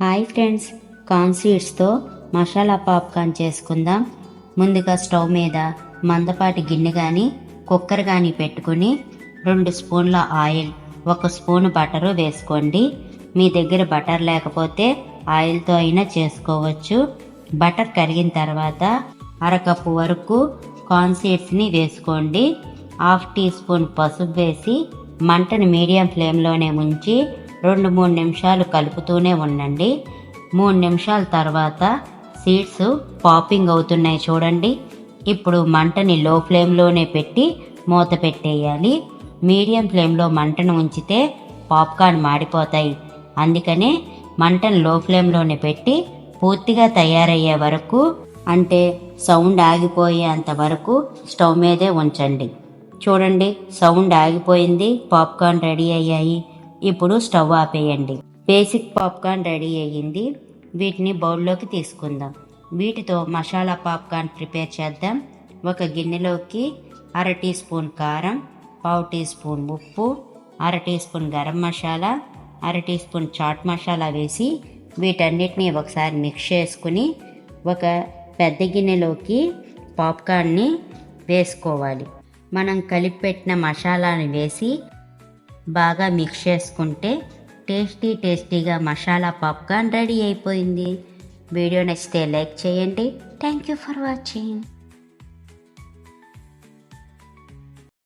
Hi friends corn సీడ్స్తో masala popcorn చేసుకుందాం. ముందుగా స్టవ్ మీద మందపాటి గిన్నె కానీ కుక్కర్ కానీ పెట్టుకుని రెండు స్పూన్ల ఆయిల్ ఒక స్పూన్ బటరు వేసుకోండి. మీ దగ్గర బటర్ లేకపోతే ఆయిల్తో అయినా చేసుకోవచ్చు. బటర్ కరిగిన తర్వాత అరకప్పు వరకు కార్న్ సీడ్స్ని వేసుకోండి. హాఫ్ టీ స్పూన్ పసుపు వేసి మంటను మీడియం ఫ్లేమ్లోనే ఉంచి రెండు మూడు నిమిషాలు కలుపుతూనే ఉండండి. మూడు నిమిషాల తర్వాత సీడ్స్ పాపింగ్ అవుతున్నాయి చూడండి. ఇప్పుడు మంటని లో ఫ్లేమ్లోనే పెట్టి మూత పెట్టేయాలి. మీడియం ఫ్లేమ్లో మంటను ఉంచితే పాప్కార్న్ మాడిపోతాయి. అందుకనే మంటను లో ఫ్లేమ్లోనే పెట్టి పూర్తిగా తయారయ్యే వరకు అంటే సౌండ్ ఆగిపోయేంత వరకు స్టవ్ మీదే ఉంచండి. చూడండి సౌండ్ ఆగిపోయింది పాప్కార్న్ రెడీ అయ్యాయి. ఇప్పుడు స్టవ్ ఆపేయండి. బేసిక్ పాప్కార్న్ రెడీ అయ్యింది. వీటిని బౌల్లోకి తీసుకుందాం. వీటితో మసాలా పాప్కార్న్ ప్రిపేర్ చేద్దాం. ఒక గిన్నెలోకి అర టీ స్పూన్ కారం పావు టీ స్పూన్ ఉప్పు అర టీ స్పూన్ గరం మసాలా అర టీ స్పూన్ చాట్ మసాలా వేసి వీటన్నిటిని ఒకసారి మిక్స్ చేసుకుని ఒక పెద్ద గిన్నెలోకి పాప్కార్న్ని వేసుకోవాలి. మనం కలిపి పెట్టిన మసాలాని వేసి బాగా మిక్స్ చేసుకుంటే టేస్టీ టేస్టీగా మసాలా పాప్కార్న్ రెడీ అయిపోయింది. వీడియో నచ్చితే లైక్ చేయండి. Thank you for watching